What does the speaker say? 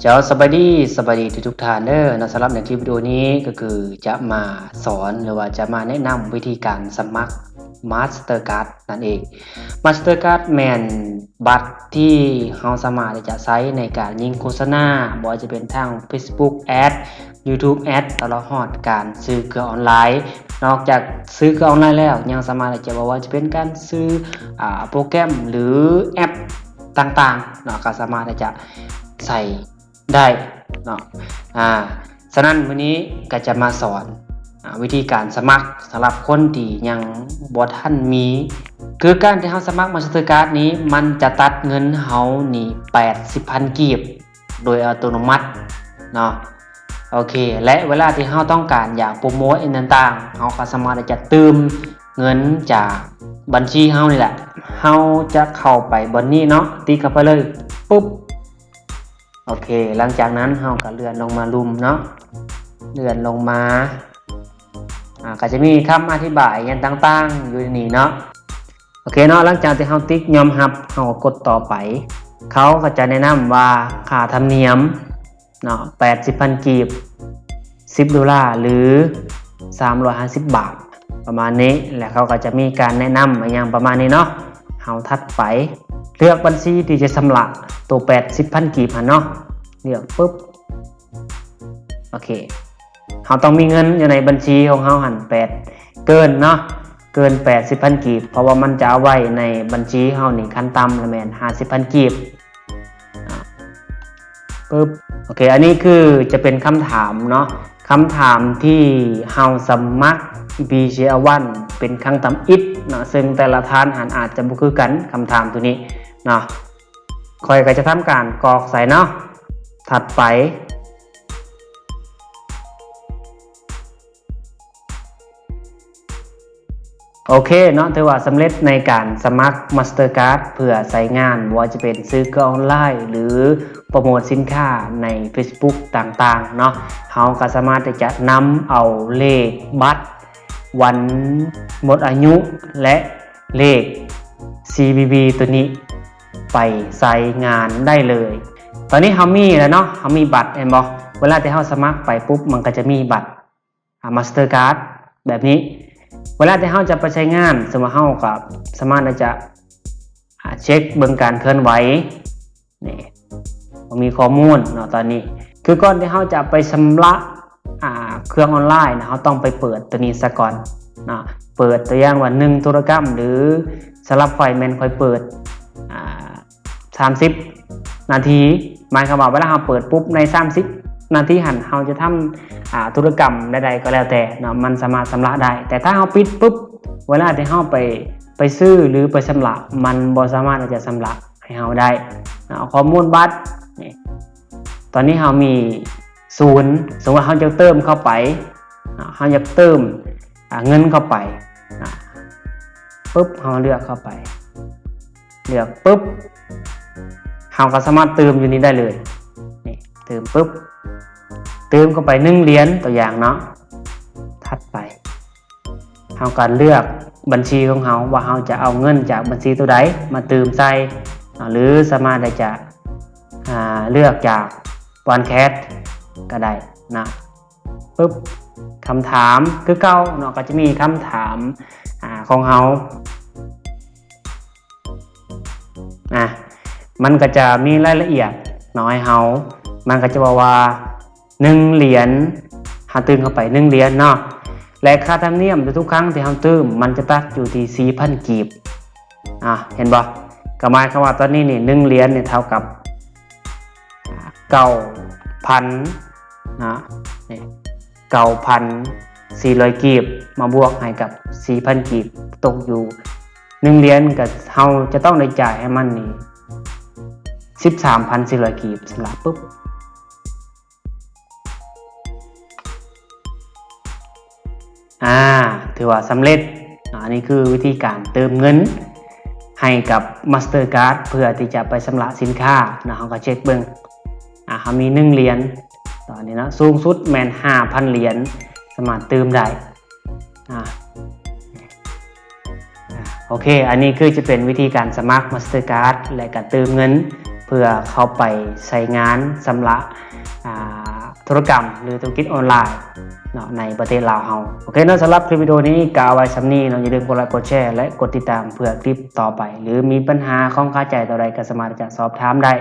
เจ้าสบายดีสบายดีทุกๆท่านเด้อนะสำหรับในคลิปวิดีโอนี้ก็คือจะมาสอนหรือว่าจะมาแนะนำวิธีการสมัคร Mastercard นั่นเอง Mastercard แมนบัตรที่เราสามารถจะใช้ในการยิงโฆษณาบ่ว่าจะเป็นทาง Facebook Ad YouTube Ad ตลอดฮอดการซื้อเครืองออนไลน์ นอกจากซื้อเครืองออนไลน์แล้วยังสามารถจะบอกว่าจะเป็นการซื้ออโปรแกรมหรือแอปต่างๆเนาะก็สามารถจะใส่ ได้เนาะอ่าฉะนั้นวันนี้ก็จะมาสอนอวิธีการสมัครสำหรับคนที่ยังบ่ทันมี คือการที่เฮาสมัคร Mastercard นี้ มันจะตัดเงินเฮานี่80,000กีบ โดยอัตโนมัติเนาะโอเค และเวลาที่เฮาต้องการอยากโปรโมทอันต่างๆเฮาก็สามารถจะเติมเงินจากบัญชีเฮานี่แหละเฮาจะเข้าไปบนนี้เนาะติ๊กเข้าไปเลยปุ๊บ โอเค หลังจากนั้นเฮาก็เลื่อนลงมาลุมเนาะเลื่อนลงมาอ่าก็จะมีคำอธิบายอย่างต่างๆ อยู่นนี้เนาะโอเคเนาะหลังจากที่เฮาติ๊กยอมรับเฮาก็กดต่อไป เขาก็จะแนะนำว่าค่าธรรมเนียมเนาะ80,000กีบ10ดอลลาร์หรือ 350 บาท ประมาณนี้และเขาก็จะมีการแนะนำมาอย่างประมาณนี้เนาะเฮาทัดไป เลือกบัญชีที่จะสำระตัว80,000กีบหันเนาะเลือกปุ๊บโอเคเราต้องมีเงินอยู่ในบัญชีของเราหันแปดเกินเนาะเกิน80,000กีบ เพราะว่ามันจะเอาไว้ในบัญชีเฮาหนี่ขั้นต่ำละแมน50,000กีบปึ๊บโอเคอันนี้คือจะเป็นคำถามเนาะคำถามที่เฮาสมัคร BCA1 เป็นครั้งตำอิดเนาะซึ่งแต่ละท่านหันอาจจะบ่คือกันคำถามตัวนี้ เนาะคอยก็จะทำการกรอกใส่เนาะถัดไปโอเคเนาะถือว่าสำเร็จในการสมัคร Mastercard เพื่อใช้งานว่าจะเป็นซื้อเครื่องออนไลน์ หรือโปรโมทสินค้าใน Facebook ต่างๆเนาะเฮาก็สามารถที่จะนำเอาเลขบัตร วันหมดอายุและเลข CVV ตัวนี้ ไปใช้งานได้เลย ตอนนี้เฮามีแล้วเนาะเฮามีบัตรเห็นบ่เวลาที่เฮาสมัครไปปุ๊บมันก็จะมีบัตรอ่า Mastercard แบบนี้ เวลาที่เฮาจะไปใช้งานสมมติเฮากับสามารถที่จะเช็คเบิ่งการเคลื่อนไหวนี่บ่มีข้อมูลเนาะตอนนี้ คือก่อนที่เฮาจะไปชำระเครื่องออนไลน์นะเฮาต้องไปเปิดตัวนี้ซะก่อนนะเปิดตัวอย่างว่า1ธุรกรรม หรือสลับไฟแมนคอยเปิด 30 นาทีหมายความว่าเวลาเราเปิดปุ๊บใน 30 นาทีหันเราจะทำอ่าธุรกรรมใดๆก็แล้วแต่เนาะมันสามารถชำระได้ แต่ถ้าเราปิดปุ๊บเวลาที่เราไปไปซื้อหรือไปชำระมันบ่สามารถจะชำระให้เราได้เอาข้อมูลบัตรตอนนี้เรามีศูนย์สมมติว่าเราจะเติมเข้าไปเราอยากเติมเงินเข้าไปปุ๊บเราเลือกเข้าไป เลือกปุ๊บ เราก็สามารถเติมอยู่นี้ได้เลยนี่เติมปุ๊บเติมเข้าไปหนึ่งเหรียญตัวอย่างเนาะถัดไปเราการเลือกบัญชีของเราว่าเราจะเอาเงินจากบัญชีตัวใดมาเติมใส่หรือสามารถจะเลือกจากวันแคสก็ได้นะปุ๊บคำถามคือเก้าเนาะก็จะมีคำถามอของเราอะ มันก็จะมีรายละเอียดน้อยเฮา มันก็จะบอกว่า1เหรียญหาตื่นเข้าไป1เหรียญเนาะ และค่าธรรมเนียมทุกครั้งที่เฮาตื่มมันจะตัดอยู่ที่4,000กีบ อะเห็นบ่ก็หมายความว่าตอนนี้นี่1เหรียญเนี่ยเท่ากับ9,000นะนี่9,400กีบมาบวกให้กับ4,000กีบตกอยู่1เหรียญก็เฮาจะต้องได้จ่ายให้มันนี่ 13,400กีบสำหรับปุ๊บอ่าถือว่าสำเร็จอันนี้คือวิธีการเติมเงิน ให้กับ Mastercard เพื่อที่จะไปสำระสินค้านะเราก็เช็คเบิงอ่าเขามี 1 เหรียญตอนนี้นะสูงสุดแมน5,000 เหรียญสามารถเติมได้อ่าโอเค อันนี้คือจะเป็นวิธีการสมัคร Mastercard และการเติมเงิน พื่อเข้าไปใช้งานสำหรับธุรกรรม หรือธุรกิจออนไลน์เนาะในประเทศลาวเฮาโอเคเนาะสำหรับคลิปวิดีโอนี้กเอาไว้สำนีเนาะอย่าลืมกดไลค์กดแชร์และกดติดตามเพื่อคลิปต่อไป หรือมีปัญหาข้องคาใจต่อใดก็สามารถจะสอบถามได้